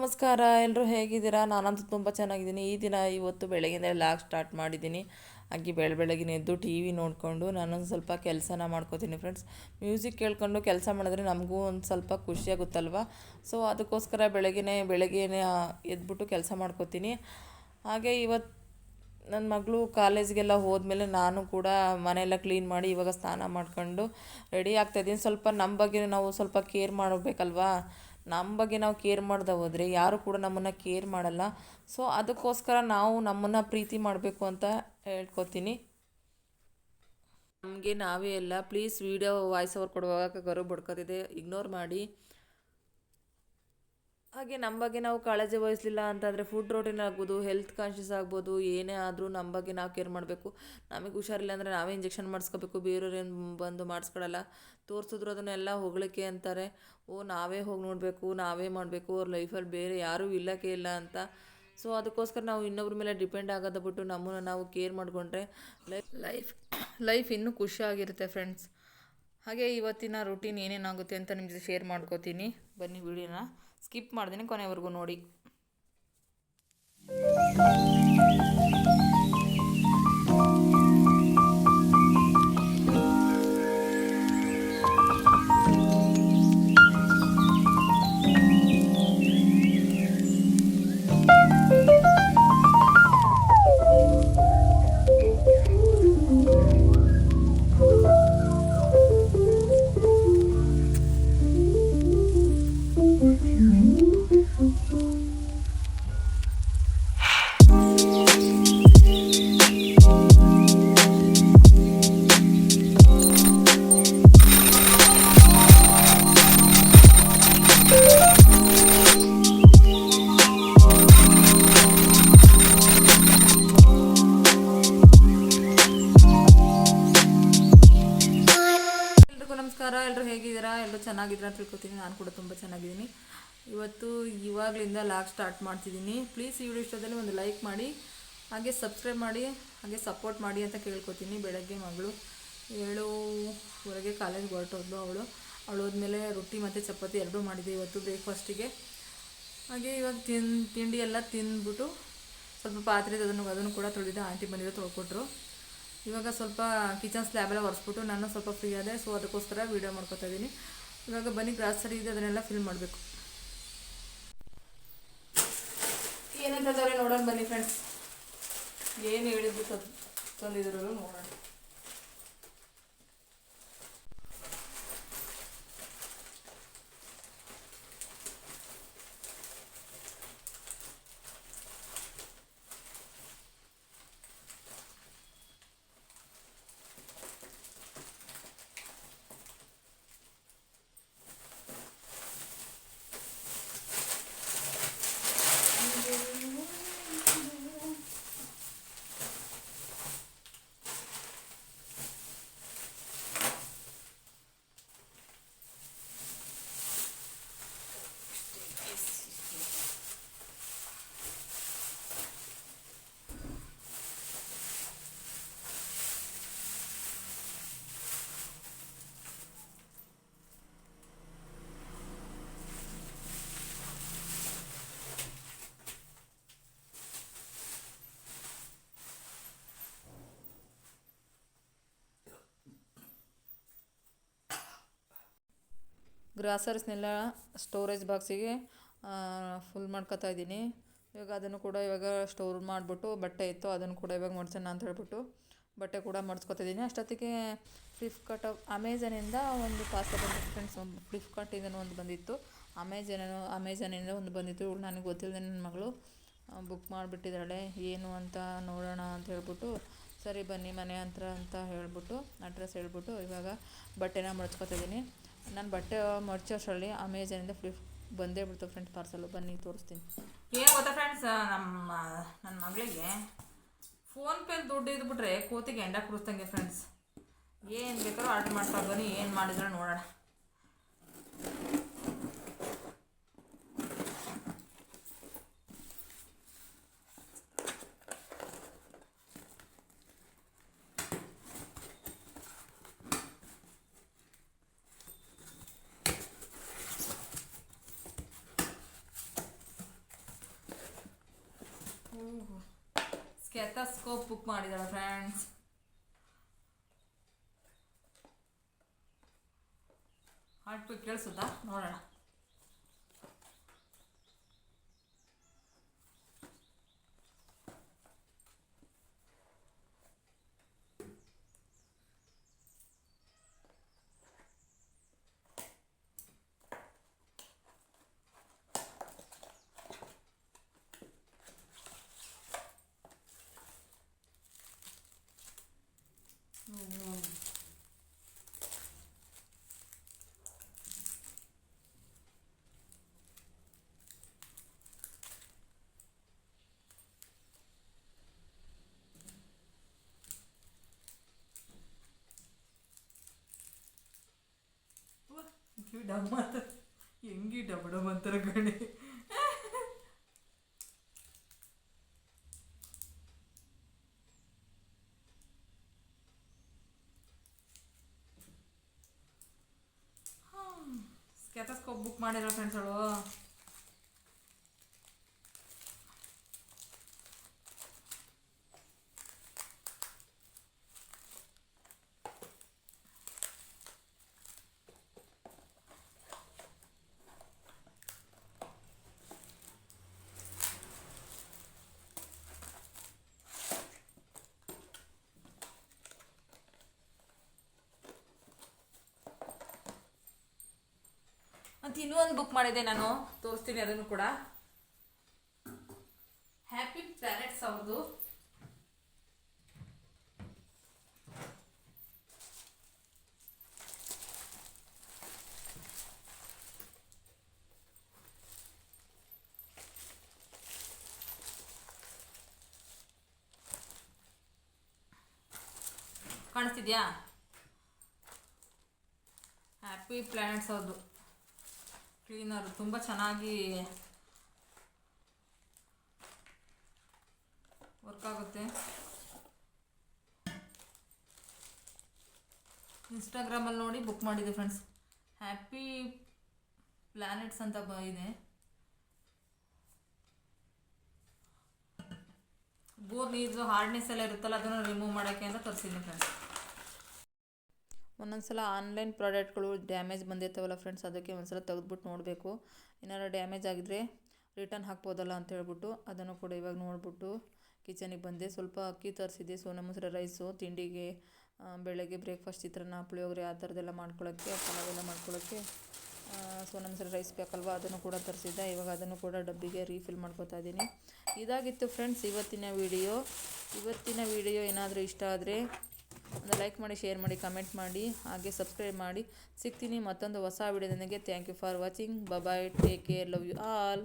ನಮಸ್ಕಾರ ಎಲ್ಲರೂ ಹೇಗಿದ್ದೀರಾ? ನಾನಂತೂ ತುಂಬ ಚೆನ್ನಾಗಿದ್ದೀನಿ. ಈ ದಿನ ಇವತ್ತು ಬೆಳಗ್ಗೆನೇ ಲಾಗ್ ಸ್ಟಾರ್ಟ್ ಮಾಡಿದ್ದೀನಿ. ಹಾಗೆ ಬೆಳ ಬೆಳಗಿನ ಎದ್ದು ಟಿ ವಿ ನೋಡಿಕೊಂಡು ನಾನೊಂದು ಸ್ವಲ್ಪ ಕೆಲಸನ ಮಾಡ್ಕೋತೀನಿ ಫ್ರೆಂಡ್ಸ್ ಮ್ಯೂಸಿಕ್ ಕೇಳ್ಕೊಂಡು ಕೆಲಸ ಮಾಡಿದ್ರೆ ನಮಗೂ ಒಂದು ಸ್ವಲ್ಪ ಖುಷಿಯಾಗುತ್ತಲ್ವ ಸೊ ಅದಕ್ಕೋಸ್ಕರ ಬೆಳಗ್ಗೆ ಬೆಳಗ್ಗೆನೇ ಎದ್ಬಿಟ್ಟು ಕೆಲಸ ಮಾಡ್ಕೋತೀನಿ. ಹಾಗೆ ಇವತ್ತು ನನ್ನ ಮಗಳು ಕಾಲೇಜ್ಗೆಲ್ಲ ಹೋದ್ಮೇಲೆ ನಾನು ಕೂಡ ಮನೆಯೆಲ್ಲ ಕ್ಲೀನ್ ಮಾಡಿ ಇವಾಗ ಸ್ನಾನ ಮಾಡ್ಕೊಂಡು ರೆಡಿ ಆಗ್ತಾಯಿದ್ದೀನಿ ಸ್ವಲ್ಪ ನಮ್ಮ ಬಗ್ಗೆ ನಾವು ಸ್ವಲ್ಪ ಕೇರ್ ಮಾಡಬೇಕಲ್ವಾ? ನಮ್ಮ ಬಗ್ಗೆ ನಾವು ಕೇರ್ ಮಾಡ್ದೆ ಹೋದರೆ ಯಾರು ಕೂಡ ನಮ್ಮನ್ನು ಕೇರ್ ಮಾಡಲ್ಲ. ಸೊ ಅದಕ್ಕೋಸ್ಕರ ನಾವು ನಮ್ಮನ್ನು ಪ್ರೀತಿ ಮಾಡಬೇಕು ಅಂತ ಹೇಳ್ಕೊತೀನಿ. ನಮಗೆ ನಾವೇ ಎಲ್ಲ ಪ್ಲೀಸ್ ವಿಡಿಯೋ ವಾಯ್ಸ್ ಓವರ್ ಕೊಡುವಾಗ ಗರು ಬಡ್ಕೋತಿದೆ. ಇಗ್ನೋರ್ ಮಾಡಿ. ಹಾಗೆ ನಮ್ಮ ಬಗ್ಗೆ ನಾವು ಕಾಳಜಿ ವಹಿಸಲಿಲ್ಲ ಅಂತಂದರೆ ಫುಡ್ ರೋಟೀನ್ ಆಗ್ಬೋದು ಹೆಲ್ತ್ ಕಾನ್ಷಿಯಸ್ ಆಗ್ಬೋದು, ಏನೇ ಆದರೂ ನಮ್ಮ ಬಗ್ಗೆ ನಾವು ಕೇರ್ ಮಾಡಬೇಕು. ನಮಗೆ ಹುಷಾರಿಲ್ಲ ಅಂದರೆ ನಾವೇ ಇಂಜೆಕ್ಷನ್ ಮಾಡಿಸ್ಕೋಬೇಕು ಬೇರೆಯವ್ರೇನು ಬಂದು ಮಾಡಿಸ್ಕೊಳಲ್ಲ ತೋರಿಸಿದ್ರು ಅದನ್ನೆಲ್ಲ ಹೊಗಳಿಕೆ ಅಂತಾರೆ. ಓ, ನಾವೇ ಹೋಗಿ ನೋಡಬೇಕು, ನಾವೇ ಮಾಡಬೇಕು, ಅವ್ರ ಲೈಫಲ್ಲಿ ಬೇರೆ ಯಾರೂ ಇಲ್ಲಕ್ಕೆ ಇಲ್ಲ ಅಂತ. ಸೊ ಅದಕ್ಕೋಸ್ಕರ ನಾವು ಇನ್ನೊಬ್ರ ಮೇಲೆ ಡಿಪೆಂಡ್ ಆಗೋದು ಬಿಟ್ಟು ನಮ್ಮನ್ನು ನಾವು ಕೇರ್ ಮಾಡಿಕೊಂಡ್ರೆ ಲೈಫ್ ಲೈಫ್ ಲೈಫ್ ಇನ್ನೂ ಖುಷಿಯಾಗಿರುತ್ತೆ ಫ್ರೆಂಡ್ಸ್ ಹಾಗೆ ಇವತ್ತಿನ ರೂಟೀನ್ ಏನೇನಾಗುತ್ತೆ ಅಂತ ನಿಮ್ಮ ಜೊತೆ ಶೇರ್ ಮಾಡ್ಕೋತೀನಿ. ಬನ್ನಿ, ವಿಡಿಯೋನ. ಸ್ಕಿಪ್ ಮಾಡ್ದೇನೆ ಕೊನೆವರೆಗೂ ನೋಡಿ. ನಮಸ್ಕಾರ ಎಲ್ಲರೂ ಹೇಗಿದ್ದೀರಾ? ಎಲ್ಲರೂ ಚೆನ್ನಾಗಿದ್ದೀರಾ ಅಂತ ತಿಳ್ಕೊತೀನಿ. ನಾನು ಕೂಡ ತುಂಬ ಚೆನ್ನಾಗಿದ್ದೀನಿ. ಇವತ್ತು ಇವಾಗಲಿಂದ ಲಾಗ್ ಸ್ಟಾರ್ಟ್ ಮಾಡ್ತಿದ್ದೀನಿ. ಪ್ಲೀಸ್ ಈ ವಿಡಿಯೋ ಇಷ್ಟದಲ್ಲಿ ಒಂದು ಲೈಕ್ ಮಾಡಿ, ಹಾಗೆ ಸಬ್ಸ್ಕ್ರೈಬ್ ಮಾಡಿ, ಹಾಗೆ ಸಪೋರ್ಟ್ ಮಾಡಿ ಅಂತ ಕೇಳ್ಕೊತೀನಿ. ಬೆಳಗ್ಗೆ ಮಗಳು ಏಳುವರೆಗೆ ಕಾಲೇಜ್ಗೆ ಹೊರಟೋದ್ಲು ಅವಳು. ಅವಳು ಹೋದ್ಮೇಲೆ ರೊಟ್ಟಿ ಮತ್ತು ಚಪಾತಿ ಎರಡೂ ಮಾಡಿದ್ದೆ ಇವತ್ತು ಬ್ರೇಕ್ಫಾಸ್ಟಿಗೆ. ಹಾಗೆ ಇವಾಗ ತಿನ್, ತಿಂಡಿ ಎಲ್ಲ ತಿಂದ್ಬಿಟ್ಟು ಸ್ವಲ್ಪ ಪಾತ್ರೆ ಅದನ್ನು ಅದನ್ನು ಕೂಡ ತೊಳೆದಿದ್ದೆ. ಆಂಟಿ ಬಂದಿದ್ದು ತೊಳ್ಕೊಟ್ರು. ಇವಾಗ ಸ್ವಲ್ಪ ಕಿಚನ್ ಸ್ಲ್ಯಾಬೆಲ್ಲ ಒರೆಸ್ಬಿಟ್ಟು ನಾನು ಸ್ವಲ್ಪ ಫ್ರೀ ಆದೆ ಸೊ ಅದಕ್ಕೋಸ್ಕರ ವೀಡಿಯೋ ಮಾಡ್ಕೊತಾ ಇದ್ದೀನಿ ಇವಾಗ ಬನ್ನಿ ಗ್ರಾಸರಿ ಇದೆ, ಅದನ್ನೆಲ್ಲ ಫಿಲ್ ಮಾಡಬೇಕು. ಏನಂತಂದರೆ ನೋಡೋಣ ಬನ್ನಿ ಫ್ರೆಂಡ್ಸ್ ಏನು ಹೇಳಿದ್ರು ತದ್ ತಂದಿದ್ರು ನೋಡೋಣ. ಗ್ರಾಸರೀಸ್ನೆಲ್ಲ ಸ್ಟೋರೇಜ್ ಬಾಕ್ಸಿಗೆ ಫುಲ್ ಮಾಡ್ಕೊತಾ ಇದ್ದೀನಿ. ಇವಾಗ ಅದನ್ನು ಕೂಡ ಇವಾಗ ಸ್ಟೋರ್ ಮಾಡಿಬಿಟ್ಟು ಬಟ್ಟೆ ಇತ್ತು, ಅದನ್ನು ಕೂಡ ಇವಾಗ ಮಡ್ಸೋಣ ಅಂತ ಹೇಳ್ಬಿಟ್ಟು ಬಟ್ಟೆ ಕೂಡ ಮಡ್ಸ್ಕೊತಿದ್ದೀನಿ ಅಷ್ಟೊತ್ತಿಗೆ ಫ್ಲಿಪ್ಕಾರ್ಟ್ ಅಮೆಝಾನಿಂದ ಒಂದು ಪಾರ್ಸಲ್ ಬಂದಿತ್ತು ಫ್ರೆಂಡ್ಸ್ ಫ್ಲಿಪ್ಕಾರ್ಟಿಂದ ಒಂದು ಬಂದಿತ್ತು. ಅಮೆಝಾನ ಅಮೆಝಾನಿಂದ ಒಂದು ಬಂದಿತ್ತು. ಇವಳು ನನಗೆ ಗೊತ್ತಿಲ್ಲದೆ ನನ್ನ ಮಗಳು ಬುಕ್ ಮಾಡಿಬಿಟ್ಟಿದ್ದಾಳೆ. ಏನು ಅಂತ ನೋಡೋಣ ಅಂತ ಹೇಳ್ಬಿಟ್ಟು, ಸರಿ ಬನ್ನಿ ಮನೆ ಹತ್ರ ಅಂತ ಹೇಳ್ಬಿಟ್ಟು ಅಡ್ರೆಸ್ ಹೇಳ್ಬಿಟ್ಟು ಇವಾಗ ಬಟ್ಟೆನ ಮಡ್ಚ್ಕೊತಿದ್ದೀನಿ ನಾನು ಬಟ್ಟೆ ಮಡ್ಚೋಷ್ಟರಲ್ಲಿ ಅಮೆಝಾನಿಂದ ಫ್ಲಿಪ್ ಬಂದೇ ಬಿಡ್ತು ಫ್ರೆಂಡ್ಸ್ ಪಾರ್ಸಲು ಬನ್ನಿ, ತೋರಿಸ್ತೀನಿ. ಏನು ಗೊತ್ತಾ ಫ್ರೆಂಡ್ಸ್ ನಮ್ಮ ನನ್ನ ಮಗಳಿಗೆ ಫೋನ್ಪೇಲಿ ದುಡ್ಡು ಇದ್ಬಿಟ್ರೆ ಕೂತಿಗೆ ಎಂಡ ಕುಡಿಸ್ತಂಗೆ ಫ್ರೆಂಡ್ಸ್ ಏನು ಬೇಕಾದ್ರೂ ಆರ್ಡ್ರ್ ಮಾಡ್ತಾ ಬನ್ನಿ, ಏನು ಮಾಡಿದ್ರೆ ನೋಡೋಣ. ಸ್ಕೆಥಸ್ಕೋಪ್ ಬುಕ್ ಮಾಡಿದ್ದಾಳೆ ಫ್ರೆಂಡ್ಸ್ ಹಾರ್ಟ್ ಬೀಟ್ ಕೇಳಿಸುತ್ತಾ? ನೋಡೋಣ. ಡಮ್ಮ ಹೆಂಗಿ ಡಬ್ ಡಮ್ ಅಂತಾರ ಗಣಿ ಸ್ಕೆತಸ್ಕೋಪ್ ಬುಕ್ ಮಾಡಿರೋ ಫ್ರೆಂಡ್ಸಳು ಅಂತ ಇನ್ನೂ ಒಂದು ಬುಕ್ ಮಾಡಿದೆ ನಾನು. ತೋರಿಸ್ತೀನಿ ಅದನ್ನು ಕೂಡ. ಹ್ಯಾಪಿ ಪ್ಲಾನೆಟ್ಸ್ ಅವ್ರದ್ದು ಕಾಣಿಸ್ತಿದ್ಯಾ? ಹ್ಯಾಪಿ ಪ್ಲಾನೆಟ್ಸ್ ಅವ್ರದ್ದು ಕ್ಲೀನರ್ ತುಂಬ ಚೆನ್ನಾಗಿ ವರ್ಕ್ ಆಗುತ್ತೆ. ಇನ್ಸ್ಟಾಗ್ರಾಮಲ್ಲಿ ನೋಡಿ ಬುಕ್ ಮಾಡಿದೆ ಫ್ರೆಂಡ್ಸ್ ಹ್ಯಾಪಿ ಪ್ಲ್ಯಾನೆಟ್ಸ್ ಅಂತ ಬ ಇದೆ. ಬೋರ್ ನೀರು ಹಾರ್ಡ್ನೆಸ್ ಎಲ್ಲ ಇರುತ್ತಲ್ಲ, ಅದನ್ನು ರಿಮೂವ್ ಮಾಡೋಕ್ಕೆ ಅಂತ ತರಿಸಿದ್ದೀನಿ ಫ್ರೆಂಡ್ಸ್ ಒಂದೊಂದ್ಸಲ ಆನ್ಲೈನ್ ಪ್ರಾಡಕ್ಟ್ಗಳು ಡ್ಯಾಮೇಜ್ ಬಂದಿರ್ತಾವಲ್ಲ ಫ್ರೆಂಡ್ಸ್, ಅದಕ್ಕೆ ಒಂದ್ಸಲ ತೆಗೆದ್ಬಿಟ್ಟು ನೋಡಬೇಕು. ಏನಾರು ಡ್ಯಾಮೇಜ್ ಆಗಿದ್ರೆ ರಿಟರ್ನ್ ಹಾಕ್ಬೋದಲ್ಲ ಅಂತ ಹೇಳ್ಬಿಟ್ಟು ಅದನ್ನು ಕೂಡ ಇವಾಗ ನೋಡಿಬಿಟ್ಟು ಕಿಚನಿಗೆ ಬಂದೆ. ಸ್ವಲ್ಪ ಅಕ್ಕಿ ತರಿಸಿದ್ದೆ, ಸೋನಾ ಮೊಸರು ರೈಸು, ತಿಂಡಿಗೆ ಬೆಳಗ್ಗೆ ಬ್ರೇಕ್ಫಾಸ್ಟ್ ಚಿತ್ರಾನ್ನ, ಪುಳಿಯೋಗರೆ ಆ ಥರದ್ದೆಲ್ಲ ಮಾಡ್ಕೊಳ್ಳೋಕ್ಕೆ ಪಲಾವ್ ಎಲ್ಲ ಮಾಡ್ಕೊಳ್ಳೋಕ್ಕೆ ಸೋನಾ ಮೊಸರು ರೈಸ್ ಬೇಕಲ್ವ ಅದನ್ನು ಕೂಡ ತರಿಸಿದ್ದೆ. ಇವಾಗ ಅದನ್ನು ಕೂಡ ಡಬ್ಬಿಗೆ ರೀಫಿಲ್ ಮಾಡ್ಕೊತಾ ಇದ್ದೀನಿ. ಇದಾಗಿತ್ತು ಫ್ರೆಂಡ್ಸ್, ಇವತ್ತಿನ ವಿಡಿಯೋ. ಇವತ್ತಿನ ವಿಡಿಯೋ ಏನಾದರೂ ಇಷ್ಟ ಆದರೆ ಒಂದು ಲೈಕ್ ಮಾಡಿ, ಶೇರ್ ಮಾಡಿ, ಕಮೆಂಟ್ ಮಾಡಿ, ಹಾಗೆ ಸಬ್ಸ್ಕ್ರೈಬ್ ಮಾಡಿ. ಸಿಗ್ತೀನಿ ಮತ್ತೊಂದು ಹೊಸ ವಿಡಿಯೋದೊಂದಿಗೆ thank you for watching bye-bye take care love you all